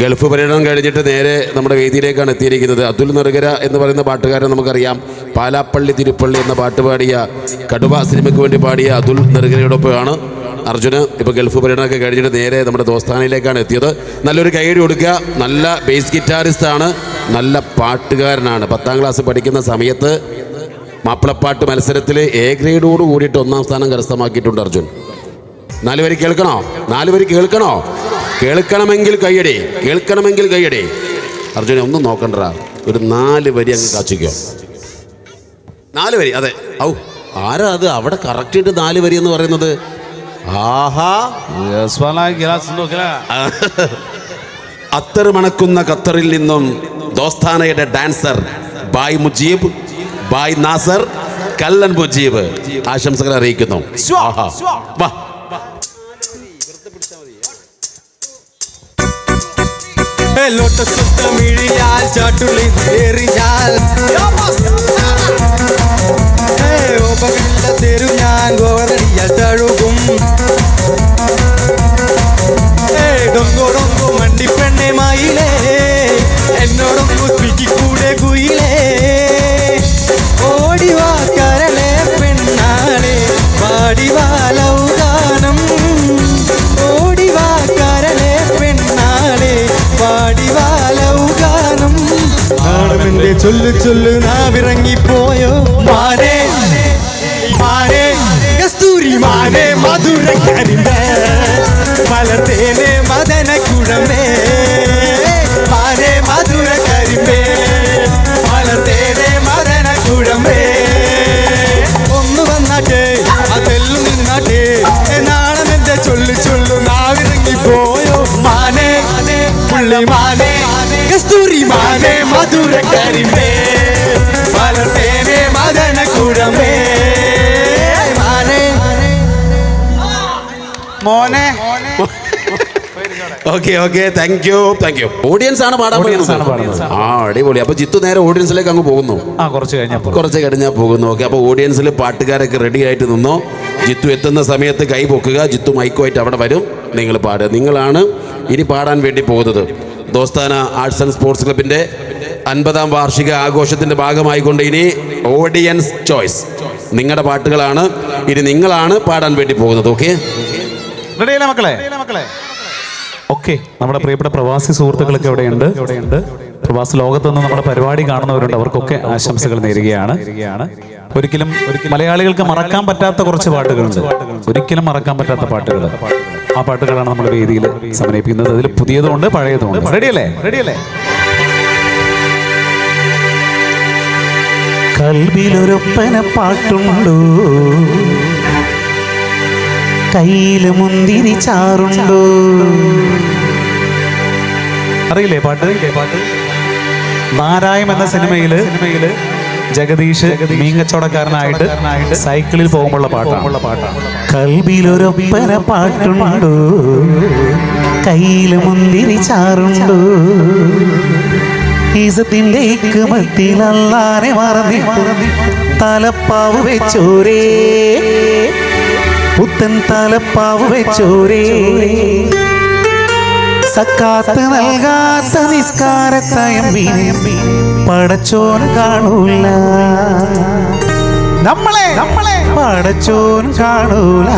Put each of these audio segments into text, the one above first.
Gulf പര്യടനം കഴിഞ്ഞിട്ട് നേരെ നമ്മുടെ വേദിയിലേക്കാണ് എത്തിയിരിക്കുന്നത്. അതുൽ നെറുകര എന്ന് പറയുന്ന പാട്ടുകാരൻ നമുക്കറിയാം. പാലാപ്പള്ളി തിരുപ്പള്ളി എന്ന പാട്ട് പാടിയ കടുവ സിനിമയ്ക്ക് വേണ്ടി പാടിയ അതുൽ നെറുകരയോടൊപ്പമാണ് അർജുന് ഇപ്പോൾ ഗൾഫ് പര്യടനമൊക്കെ കഴിഞ്ഞിട്ട് നേരെ നമ്മുടെ ദോസ്ഥാനയിലേക്കാണ് എത്തിയത്. നല്ലൊരു കൈയടി കൊടുക്കുക. നല്ല ബേസ് ഗിറ്റാറിസ്റ്റാണ് നല്ല പാട്ടുകാരനാണ്. പത്താം ക്ലാസ് പഠിക്കുന്ന സമയത്ത് മാപ്പിളപ്പാട്ട് മത്സരത്തിൽ എ ഗ്രേഡോട് കൂടിയിട്ട് ഒന്നാം സ്ഥാനം കരസ്ഥമാക്കിയിട്ടുണ്ട് അർജുൻ. നാല് പേര് കേൾക്കണോ? നാല് പേര് കേൾക്കണോ? കേൾക്കണമെങ്കിൽ കയ്യടി. കേൾക്കണമെങ്കിൽ കയ്യടി. അർജുനെ ഒന്നും നോക്കണ്ട. ഒരു നാല് വരി അങ്ങ് കാച്ചിക്കോ. നാല് വരി അതെ. ഔ ആരാ അത്? അവിടെ കറക്റ്റ് നാല് വരി എന്ന് പറയുന്നത്? ആഹാ. അത്തർ മണക്കുന്ന ഖത്തറിൽ നിന്നും ദോസ്താനയുടെ ഡാൻസർ ബായ് മുജീബ് ബായ് നാസർ കല്ലൻ മുജീബ്. ആശംസകൾ അറിയിക്കുന്നു. ആഹാ. വാ ലോട്ടസുത്തമിഴിയാൽ ചാട്ടുള്ളി എറിഞ്ഞാൽ ഓപകണ്ട തെരു ഞാൻ ഗോവറടിയാൽ തഴുകും. നാണമെന്റെ ചൊല്ലു നാവിറങ്ങി പോയോ മാനേ മാനേ കസ്തൂരി മാനേ മധുര മലത്തേനെ മദന കുഴമേ മാനേ മധുര മലത്തേനെ മദന കുഴമേ ഒന്ന് വന്നാട്ടെ അതെല്ലാം നിന്നാട്ടെ നാളെന്റെ ചൊല്ലു ചൊല്ലു നാവിറങ്ങി പോയോ മാനേ പുള്ളി മാനേ കസ്തൂരി മാനേ മധുര കരിമ്പേ മലർത്തേനെ മദന കുടമേ. മാനേ. മോനെ. Okay okay thank you thank you audience ആണ് പാടാൻ പോകുന്നത്. ആ അടിപൊളി. അപ്പൊ ജിത്തു നേരെ ഓഡിയൻസിലേക്ക് അങ്ങ് പോകുന്നു. ആ കുറച്ച് കഴിഞ്ഞപ്പോൾ കുറച്ച് കഴിഞ്ഞാൽ പോകുന്നു. ഓക്കെ അപ്പോൾ ഓഡിയൻസിൽ പാട്ടുകാരൊക്കെ റെഡി ആയിട്ട് നിന്നോ? ജിത്തു എത്തുന്ന സമയത്ത് കൈ പൊക്കുക. ജിത്തു മൈക്കുമായിട്ട് അവിടെ വരും. നിങ്ങൾ പാടുക. നിങ്ങളാണ് ഇനി പാടാൻ വേണ്ടി പോകുന്നത്. ദോസ്താന ആർട്സ് ആൻഡ് സ്പോർട്സ് ക്ലബിന്റെ അൻപതാം വാർഷിക ആഘോഷത്തിന്റെ ഭാഗമായിക്കൊണ്ട് ഇനി ഓഡിയൻസ് ചോയ്സ് നിങ്ങളുടെ പാട്ടുകളാണ്. ഇനി നിങ്ങളാണ് പാടാൻ വേണ്ടി പോകുന്നത്. ഓക്കെ റെഡിയല്ലേ മക്കളെ? ഓക്കെ നമ്മുടെ പ്രിയപ്പെട്ട പ്രവാസി സുഹൃത്തുക്കളൊക്കെ എവിടെയുണ്ട് പ്രവാസി ലോകത്ത് നിന്ന് നമ്മുടെ പരിപാടി കാണുന്നവരുണ്ട്. അവർക്കൊക്കെ ആശംസകൾ നേരുകയാണ്. ഒരിക്കലും മലയാളികൾക്ക് മറക്കാൻ പറ്റാത്ത കുറച്ച് പാട്ടുകളുണ്ട്. ഒരിക്കലും മറക്കാൻ പറ്റാത്ത പാട്ടുകൾ. ആ പാട്ടുകളാണ് നമ്മുടെ വേദിയിൽ സമന്വയിപ്പിക്കുന്നത്. അതിൽ പുതിയതുമുണ്ട് പഴയതുമുണ്ട്. റെഡിയല്ലേ റെഡിയല്ലേ കൽവിലൊരൊപ്പന പാട്ടുണ്ടോ? കയ്യിൽ മുന്തിരി ചാറുണ്ടോ? അറിയില്ലേ പാട്ട്? പാട്ട്? നാരായം എന്ന സിനിമയിൽ സിനിമയിൽ ജഗദീഷ് മീങ്കച്ചവടക്കാരനായിട്ട് സൈക്കിളിൽ പോകുമ്പോഴുള്ള പാട്ടാണ്. പാട്ടാണ്. കൽവിലൊരൊപ്പന പാട്ടുണ്ടോ? കയ്യിൽ മുന്തിരി ചാറുണ്ടോ? ഈസത്തിന്റെ ഇക്കുമത്തിൽ അല്ലാനെ മറന്നി തലപ്പാവ് വെച്ചോരേ. പുത്തൻ തലപ്പാവ് വെച്ചോരേ. സക്കാത്ത് നൽകാത്ത നിസ്കാരത്തയമ്പി പടച്ചോൻ കാണൂല. നമ്മളെ നമ്മളെ. പടച്ചോൻ കാണൂല.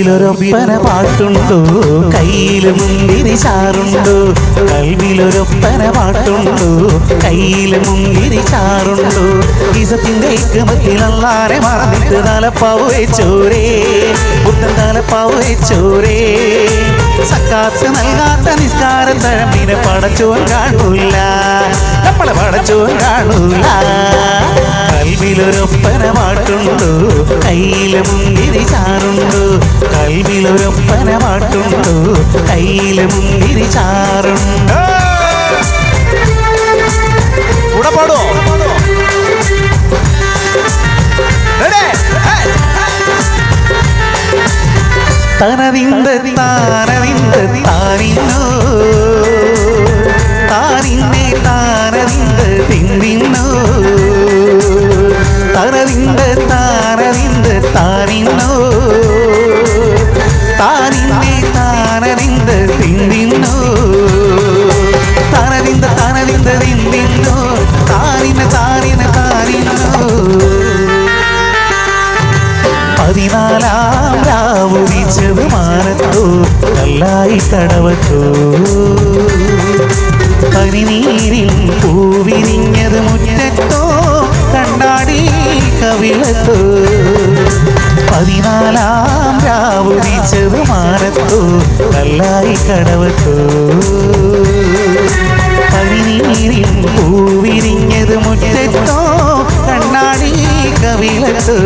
കൽവിലൊരൊപ്പന പാട്ടുണ്ടോ? കയ്യിലും മുന്തിരി ചാറുണ്ടോ? കൽവിലൊരൊപ്പന പാട്ടുണ്ടോ? കയ്യിലും മുന്തിരി ചാറുണ്ടോ? ഇസത്തിന്റെ ഇക്കുമത്തിലല്ലാരെ മറന്നിട്ട് തലപ്പാവ് വെച്ചോരേ പുത്തൻ തലപ്പാവ് വെച്ചോരേ സക്കാത്ത് നൽകാത്ത നിസ്കാരം തഴമ്പിനെ പടച്ചോൻ കാണൂല. നമ്മളെ പടച്ചോൻ കാണൂല. കൽവിലൊരൊപ്പന പാട്ടുണ്ടോ കയ്യിലും മുന്തിരി ചാറുണ്ടോ? കൽവിലൊരൊപ്പന പാട്ടുണ്ടോ കയ്യിലും മുന്തിരി ചാറുണ്ടോ? കൂടെ പാടുവോ! തനതിന്ത താനിന്നോ താനിന്നെ പതിനാലാം രാവുദിച്ചത് മാനത്തോ കല്ലായി കടവത്തോ പനിനീരിൽ പൂവിരിഞ്ഞത് മുറ്റത്തോ കണ്ണാടി കവിളത്തോ. പതിനാലാം രാവുദിച്ചത് മാനത്തോ കല്ലായി കടവത്തോ പനിനീരിൽ പൂവിരിഞ്ഞത് മുറ്റത്തോ കണ്ണാടി കവിളത്തോ.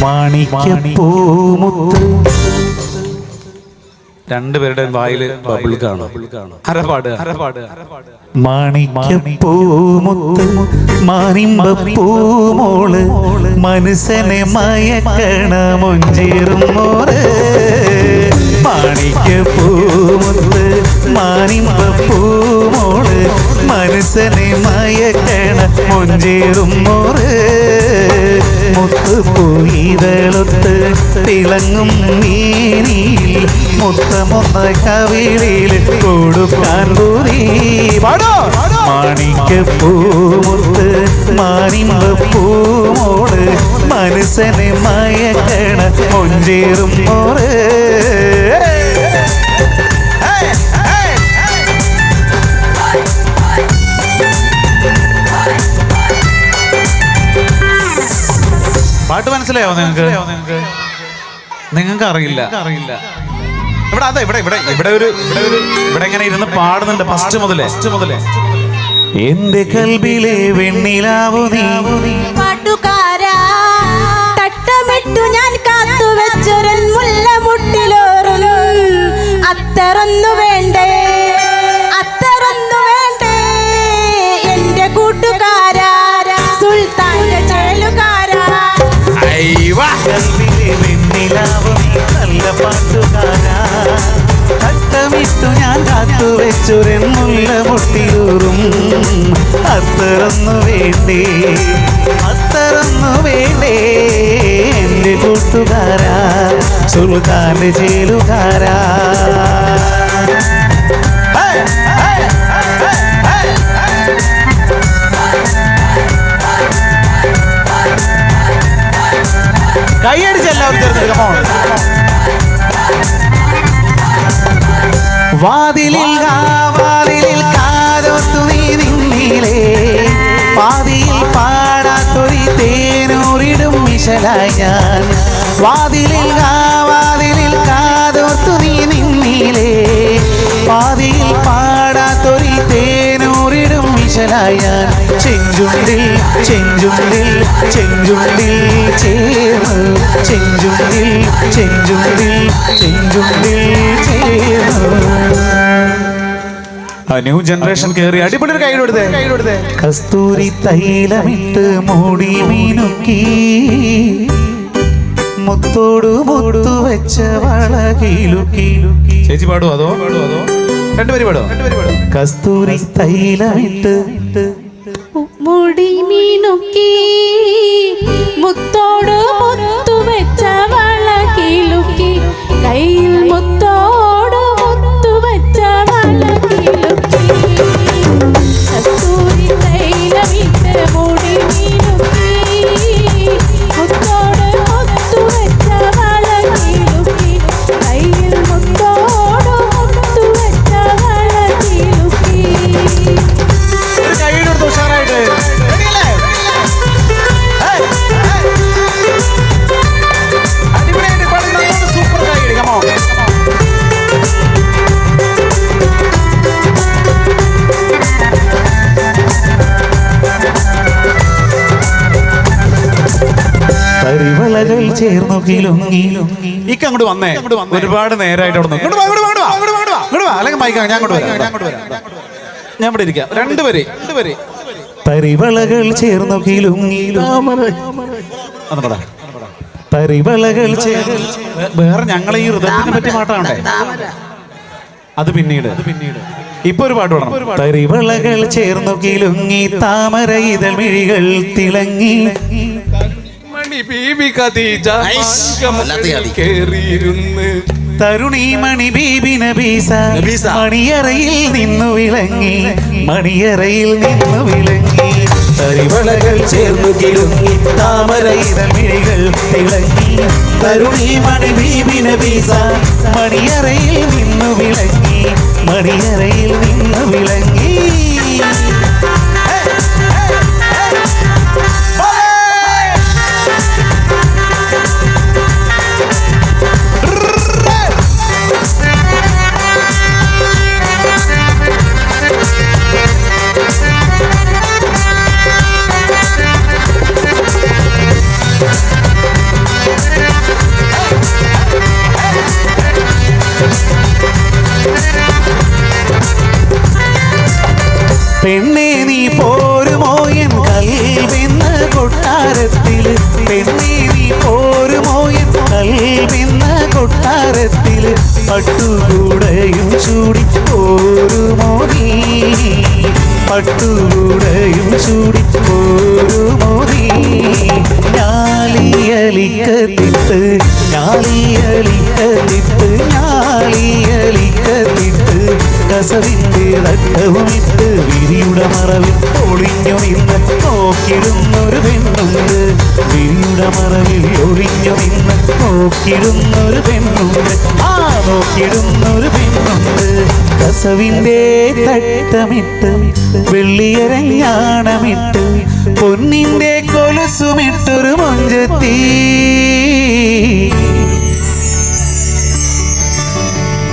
മാണിക്യപ്പൂമുത്ത് രണ്ടുപേരുടെ വായിൽ ബബിൾ കാണും. അരപാട്. അരപാട് മാണിക്യപ്പൂമുത്ത് മാനിമ്പൂമോൾ മനസ്സനെ മയക്കണ മുഞ്ചേറും മോറ്. മാണിക്യപ്പൂമുത്ത് മാനിമ്പൂമോൾ മനസ്സനെ മയക്കണ മൊഞ്ചേറും മോറ്. മുത്തുപൂയിതളൊത്ത് തിളങ്ങും നീനിൽ മുത്തമൊന്ന കവിളിൽ കൊടുക്കാൻ പൂരി പാടോ? മാണിക്യപ്പൂമുത്ത് മാനിമ്പൂമോൾ മനസ്സനെ മയക്കണ മൊഞ്ചേറും മോറ്. മനസ്സിലായോ നിങ്ങൾക്ക്? നിങ്ങൾക്ക്? അറിയില്ല അറിയില്ല ഇവിടെ അതെ ഇവിടെ ഇവിടെ ഇവിടെ ഒരു ഇവിടെ ഒരു ഇവിടെ ഇങ്ങനെ ഇരുന്ന് പാടുന്നുണ്ട് ഫസ്റ്റ് മുതലേ. ഫസ്റ്റ് മുതലേ. എന്റെ കൽബിലെ വെണ്ണിലാവു നീ? പാട്ടുകാരാ തട്ടമിട്ടു ഞാൻ കാത്തു മുല്ല വേണ്ടേ അത്തറൊന്നു വെണ്ണിലാവു നീ നല്ല പാട്ടുകാരാ. തട്ടമിട്ടു ഞാൻ കാത്തു വെച്ചൊരൻ മുല്ല പൊട്ടിയൂറും അത്തറന്നു വേണ്ടേ അത്തറന്നു വേണ്ടേ എന്റെ കൂട്ടുകാരാ സുൽത്താന്റെ ചേലുകാരാ. കൈയടിച്ച് എല്ലാവരും on. വാതിലിൽ വാതിലിൽ കാതോത്തു നീ നിന്നിലേ പാതിയിൽ പാടാത്തൊരി തേനൂറിടും മിശലായി ഞാൻ. വാതിലിൽ വാതിലിൽ കാതോർത്തു നീ നിന്നിലേ പാതിയിൽ പാടാത്തൊരി തേനൂറിടും മിശലായി ഞാൻ. ചെഞ്ചുണ്ടിൽ ചെഞ്ചുണ്ടിൽ ചെഞ്ചുണ്ടിൽ ചേർന്ന്. ചെഞ്ചുണ്ടിൽ ചെഞ്ചുണ്ടിൽ ചെഞ്ചുണ്ടിൽ ന്യൂ ജനറേഷൻ കയറി അടിപൊളി ഒരു കൈ കൊടുത്തേ കസ്തൂരി തൈലമിട്ട് മൂടി മീനുക്കി. മുത്തോടു മുത്തു വെച്ച വളകിലുക്കി. ചേച്ചി പാടുവോ അതോ പാടുവോ അതോ? രണ്ടുപേരും രണ്ടുപേരും കസ്തൂരി തൈലായിട്ട് മുടി മീനുക്കി മുത്തോട് മുത്തു വെച്ച വളകിലുക്കി ചേർന്നു കിലുങ്ങി ഇക്ക അങ്ങോട്ട് വന്നേ. ഒരുപാട് നേരമായിട്ട് അവിടെ നിന്ന്. അല്ലെങ്കിൽ മൈക്കാ ഞാൻ ഇവിടെ ഇരിക്കാം. രണ്ടുപേരെ രണ്ടുപേരെ തരിവളകൾ ചേർന്നു കിലുങ്ങി തരിവളകൾ വേറെ ഞങ്ങളെ ഈ ഹൃദയത്തിനെ പറ്റി പാട്ടാണേ അത് പിന്നീട്. പിന്നീട്. ഇപ്പൊ ഒരു പാട്ട് വേണം തരിവളകൾ ചേർന്നു കിലുങ്ങി താമര ഇതൾ മിഴികൾ തിളങ്ങി. ബീബി ഖദീജ. കേറിയിരുന്ന്. തരുണി മണി ബീബി നബീസ. മണിയറയിൽ നിന്നു വിളങ്ങി. മണിയറയിൽ നിന്നു വിളങ്ങി. തരിവളകൾ ചേർന്നു കിളങ്ങി താമര ഇതൾ മിഴികൾ തിളങ്ങി. തരുണി മണി ബീബി നബീസ മണിയറയിൽ നിന്നു വിളങ്ങി. മണിയറയിൽ നിന്നു വിളങ്ങി. പെണ്ണേ നീ പോരുമോ എൻ കൽവെന്ന കൊട്ടാരത്തിൽ? പെണ്ണേ നീ പോരുമോ എൻ കൽവെന്ന കൊട്ടാരത്തിൽ? പട്ടുകൂടയും ചൂടി പോരുമോ നീ? പട്ടുകൂടയും ചൂടി പോരുമോ നീ? ഞാലിയലിക്കത്തിട്ട് ഞാലിയലിക്കത്തിട്ട് ഞാലിയലിക്കത്തിട്ട് കസവിന്റെ തട്ടവുമിട്ട് വിരിയുടെ മറവിൽ ഒളിഞ്ഞു നിന്ന് നോക്കിടുന്നൊരു പെണ്ണുണ്ട്. വിരിയുടെ മറവിൽ ഒളിഞ്ഞു നിന്ന് നോക്കിടുന്നൊരു പെണ്ണുണ്ട്. ആ നോക്കിടുന്നൊരു പെണ്ണുണ്ട്. കസവിന്റെ തട്ടമിട്ട് വെള്ളിയരഞ്ഞാണമിട്ട് പൊന്നിന്റെ കൊലുസുമിട്ടൊരു മൊഞ്ചത്തി.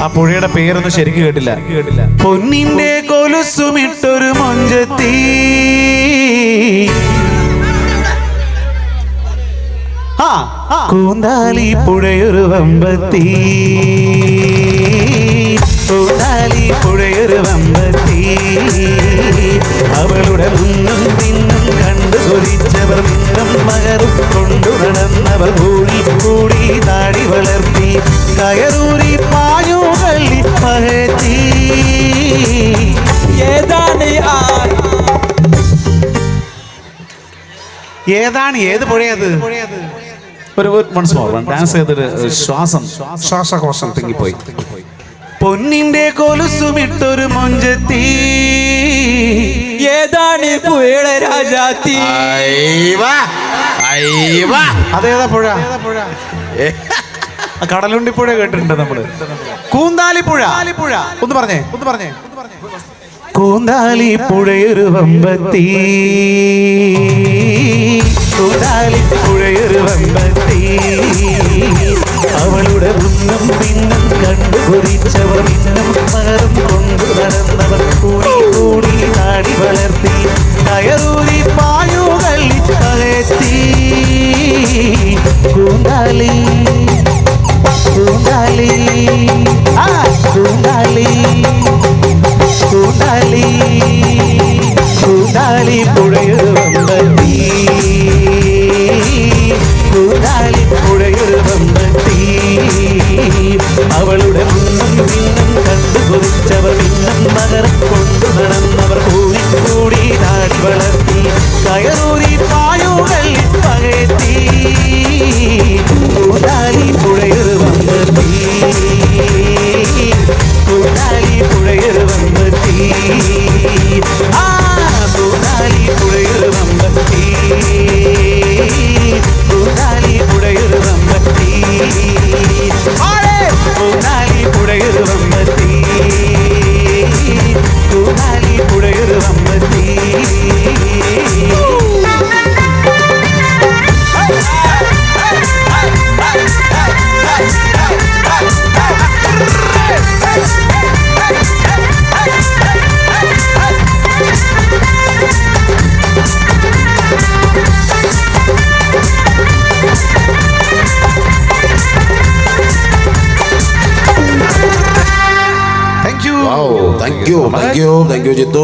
ആ പുഴയുടെ പേരൊന്നും ശരിക്കും കേട്ടില്ല. കേട്ടില്ല പൊന്നിന്റെ കൊലുസുമിട്ടൊരു മൊഞ്ചത്തി. ആ കൂന്താലി പുഴയൊരു വമ്പത്തി. കൂന്താലി പുഴയൊരു വമ്പത്തി. അവളുടെ മുന്നും പിന്നും കണ്ടു കൊതിച്ചവർ മിന്നും മകറും കൊണ്ടു നടന്നവർ കൂടി കൂടി താടി വളർത്തി കയറൂരി ഏതാണ്? ഏത് പുഴയത്? ഒരു വൺസ് മോർ ഡാൻസ് ചെയ്തിട്ട് ശ്വാസം ശ്വാസകോശം തിങ്ങിപ്പോയി. പൊന്നിന്റെ കൊലുസുമിട്ടൊരു മൊഞ്ചത്തി. ഏതാണ് പുഴ രാജാത്തി. അതേതാ പുഴ? ആ കടലുണ്ടി പുഴ കേട്ടിട്ടുണ്ട് നമ്മൾ. കൂന്താലിപ്പുഴ പുഴ. ഒന്ന് പറഞ്ഞേ. ഒന്ന് പറഞ്ഞേ. കൂന്താലി പുഴയൊരു വമ്പത്തി കൂന്താലി പുഴയൊരു വമ്പത്തി അവളുടെ ഉന്നം പിന്നം കണ്ടു കുറിച്ചവർ ഇന്നും മകരം കൊണ്ടു നടന്നവർ കൂടി കൂടി നാടി വളർത്തി. കയറൂരി പായുകളി പകത്തി കൂന്താലി കൂന്താലി ആ കൂന്താലി Koodali thank you thank you thank you Jithu